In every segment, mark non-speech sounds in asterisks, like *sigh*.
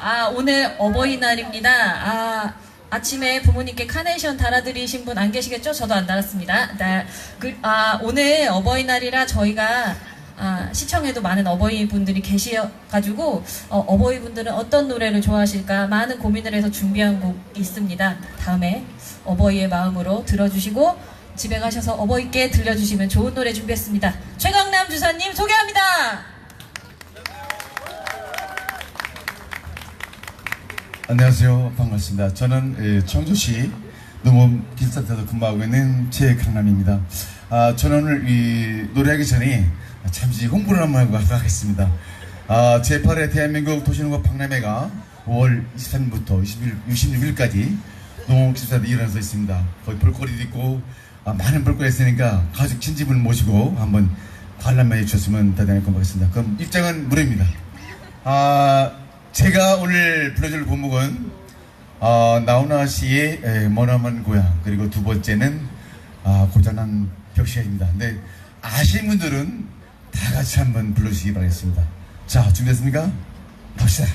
아, 오늘 어버이날입니다. 아, 아침에 부모님께 카네이션 달아드리신 분 안 계시겠죠? 저도 안 달았습니다. 네, 그, 아, 오늘 어버이날이라 저희가 아, 시청에도 많은 어버이분들이 계셔가지고 어, 어버이분들은 어떤 노래를 좋아하실까 많은 고민을 해서 준비한 곡 있습니다. 다음에 어버이의 마음으로 들어주시고 집에 가셔서 어버이께 들려주시면 좋은 노래 준비했습니다. 최강남 주사님 소개합니다. 안녕하세요. 반갑습니다. 저는 예, 청주시 농업 기술센터에서 근무하고 있는 최강남입니다. 아, 저는 오늘 이 노래하기 전에 잠시 홍보를 한번 하고 가겠습니다. 아, 제8회 대한민국 도시농업 박람회가 5월 23일부터 21, 26일까지 농업 기술센터 일어나서 있습니다. 거기 볼거리도 있고 아, 많은 볼거리 있으니까 가족 친지분 모시고 한번 관람해 주셨으면 대단히 고맙겠습니다. 그럼 입장은 무료입니다. 아, 제가 오늘 불러줄 곡목은 어, 나훈아 씨의 에, 머나먼 고향 그리고 두 번째는 아, 고장난 벽시가입니다. 근데 아시는 분들은 다 같이 한번 불러주시기 바라겠습니다. 자, 준비됐습니까? 갑시다.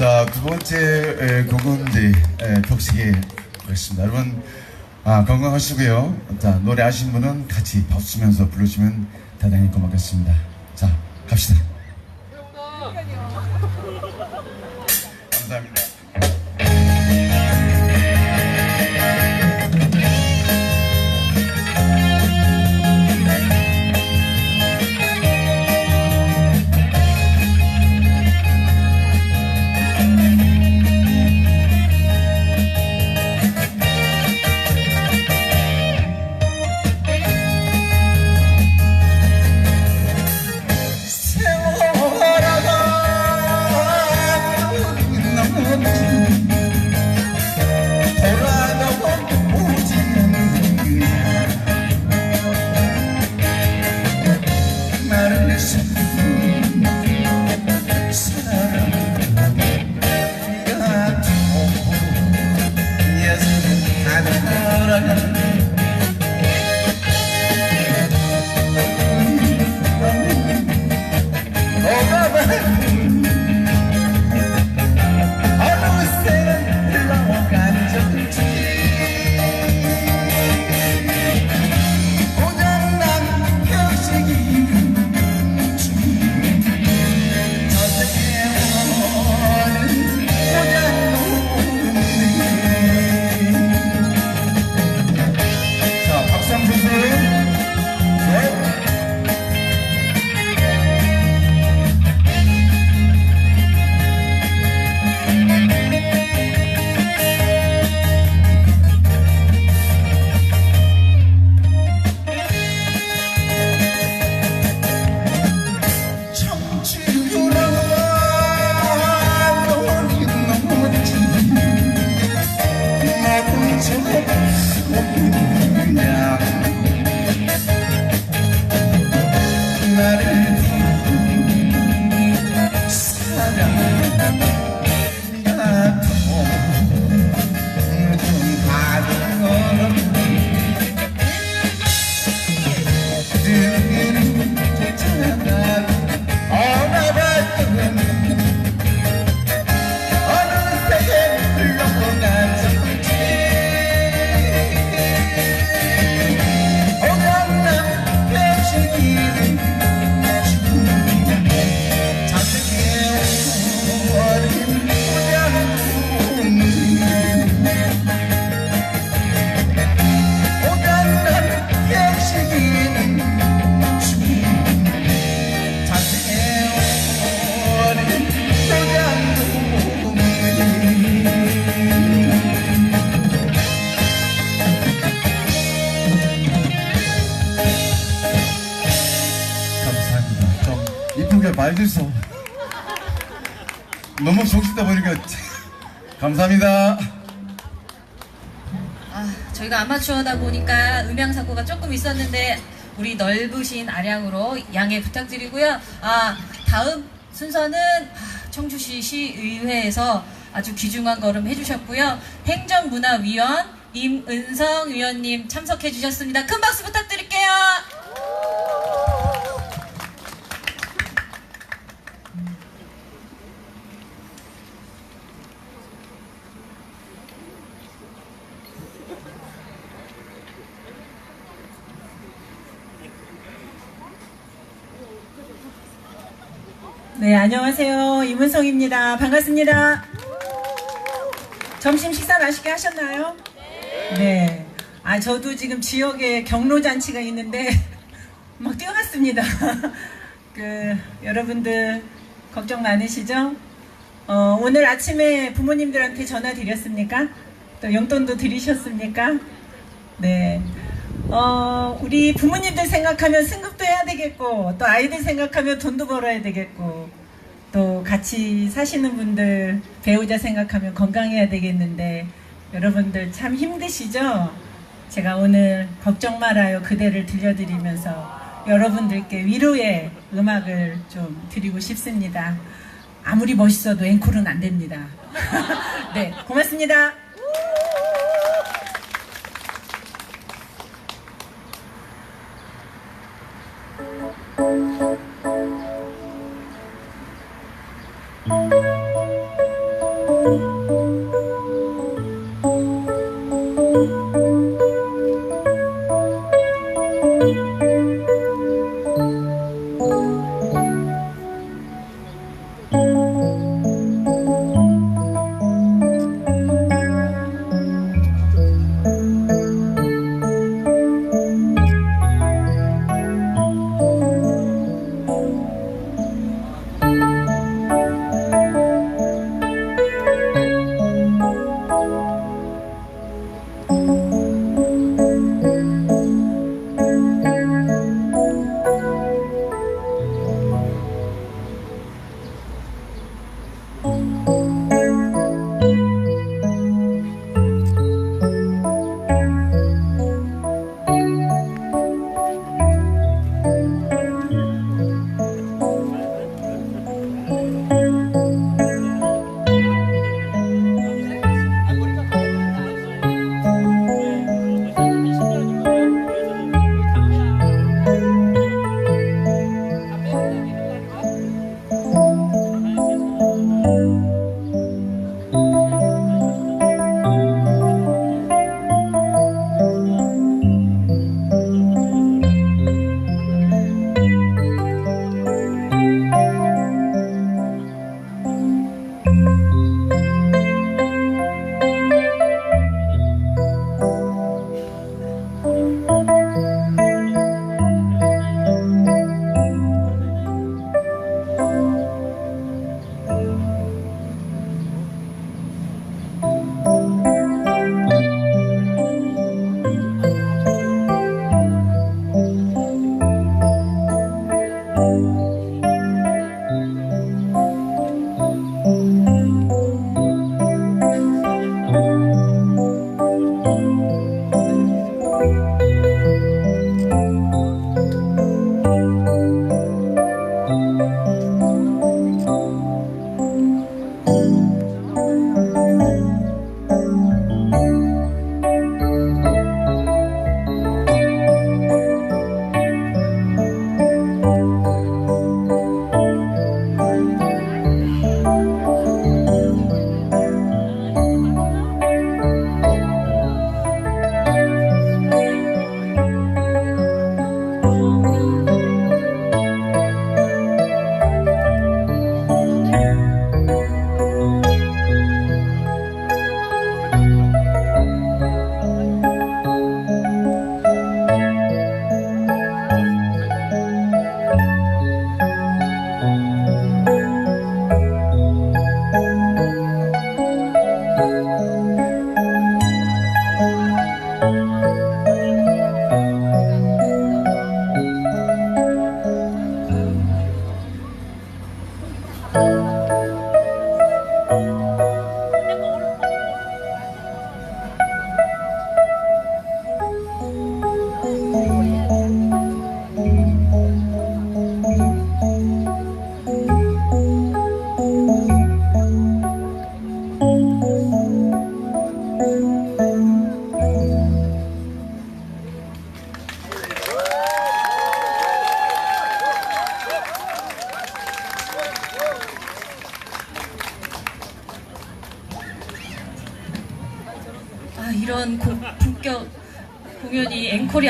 번째 에, 곡은 이제 에, 격식에 하겠습니다. 여러분 아, 건강하시고요. 자 노래 아시는 분은 같이 박수 치면서 불러주시면 대단히 고맙겠습니다. 자 갑시다. 감사합니다. 감사합니다. 아, 저희가 아마추어다 보니까 음향 사고가 조금 있었는데 우리 넓으신 아량으로 양해 부탁드리고요. 아, 다음 순서는 아, 청주시 시의회에서 아주 귀중한 걸음 해주셨고요. 행정문화위원 임은성 위원님 참석해 주셨습니다. 큰 박수 부탁드릴게요. 네, 안녕하세요. 이문성입니다. 반갑습니다. 점심 식사 맛있게 하셨나요? 네. 아, 저도 지금 지역에 경로잔치가 있는데 *laughs* 막 뛰어갔습니다. *laughs* 그, 여러분들 걱정 많으시죠? 어, 오늘 아침에 부모님들한테 전화 드렸습니까? 또 용돈도 드리셨습니까? 네. 어, 우리 부모님들 생각하면 승급도 되겠고, 또 아이들 생각하면 돈도 벌어야 되겠고, 또 같이 사시는 분들, 배우자 생각하면 건강해야 되겠는데, 여러분들 참 힘드시죠? 제가 오늘 걱정 말아요 그대를 들려드리면서 여러분들께 위로의 음악을 좀 드리고 싶습니다. 아무리 멋있어도 앵콜은 안 됩니다. *laughs* 네, 고맙습니다.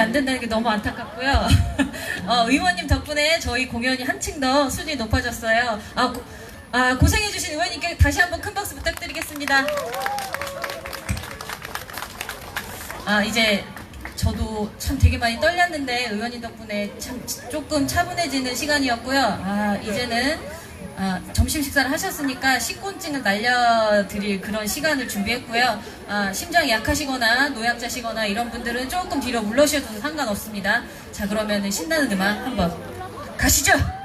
안 된다는 게 너무 안타깝고요. *laughs* 어, 의원님 덕분에 저희 공연이 한층 더 수준이 높아졌어요. 아, 고, 아, 고생해주신 의원님께 다시 한번 큰 박수 부탁드리겠습니다. 아, 이제 저도 참 되게 많이 떨렸는데 의원님 덕분에 참 조금 차분해지는 시간이었고요. 아, 이제는 아, 점심 식사를 하셨으니까 식곤증을 날려드릴 그런 시간을 준비했고요. 아, 심장이 약하시거나 노약자시거나 이런 분들은 조금 뒤로 물러셔도 상관없습니다. 자, 그러면 신나는 음악 한번 가시죠!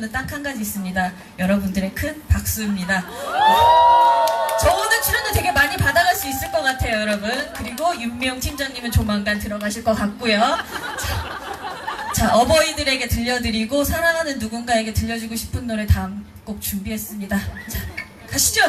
출연료는 딱한 가지 있습니다. 여러분들의 큰 박수입니다. 저 오늘 출연료 되게 많이 받아갈 수 있을 것 같아요, 여러분. 그리고 윤미영 팀장님은 조만간 들어가실 것 같고요. 자, 자, 어버이들에게 들려드리고 사랑하는 누군가에게 들려주고 싶은 노래 다음 곡 준비했습니다. 자, 가시죠.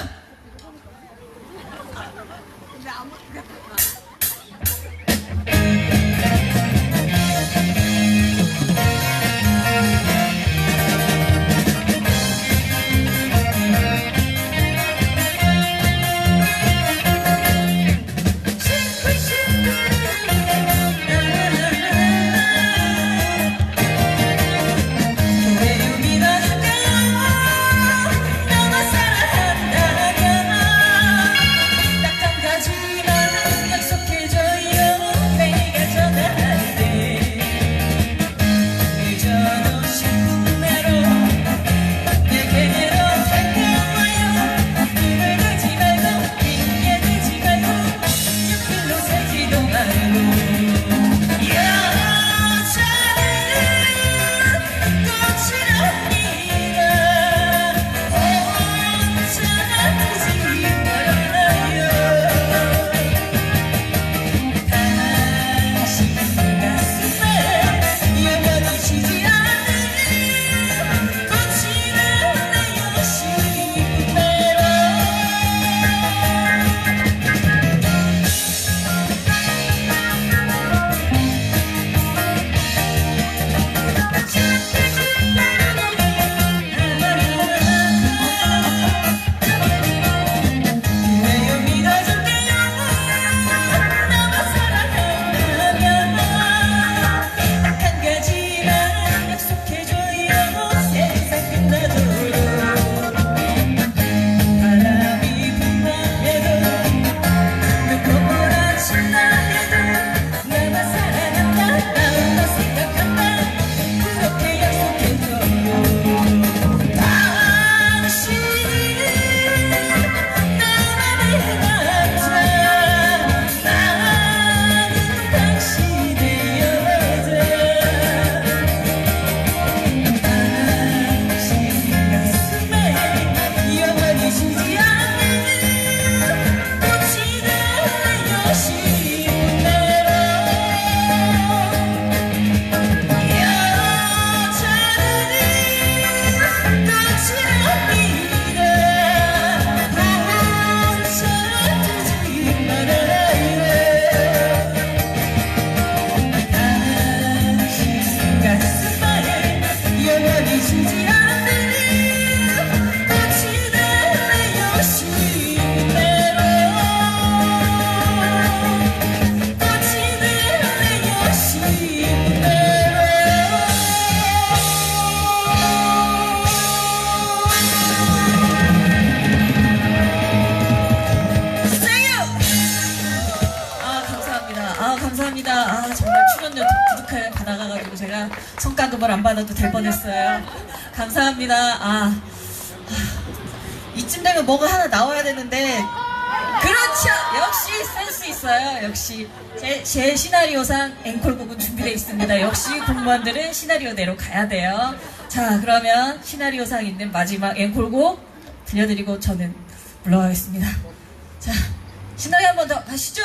출연료 두둑하게 받아가가지고 제가 성과급을 안 받아도 될 뻔했어요. 감사합니다. 아, 아, 이쯤 되면 뭐가 하나 나와야 되는데 그렇죠. 역시 센스 있어요. 역시 제, 제 시나리오상 앵콜곡은 준비되어 있습니다. 역시 공무원들은 시나리오대로 가야 돼요. 자 그러면 시나리오상 있는 마지막 앵콜곡 들려드리고 저는 물러가겠습니다. 자 시나리오 한번 더 가시죠.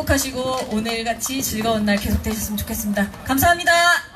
행복하시고 오늘같이 즐거운 날 계속 되셨으면 좋겠습니다. 감사합니다.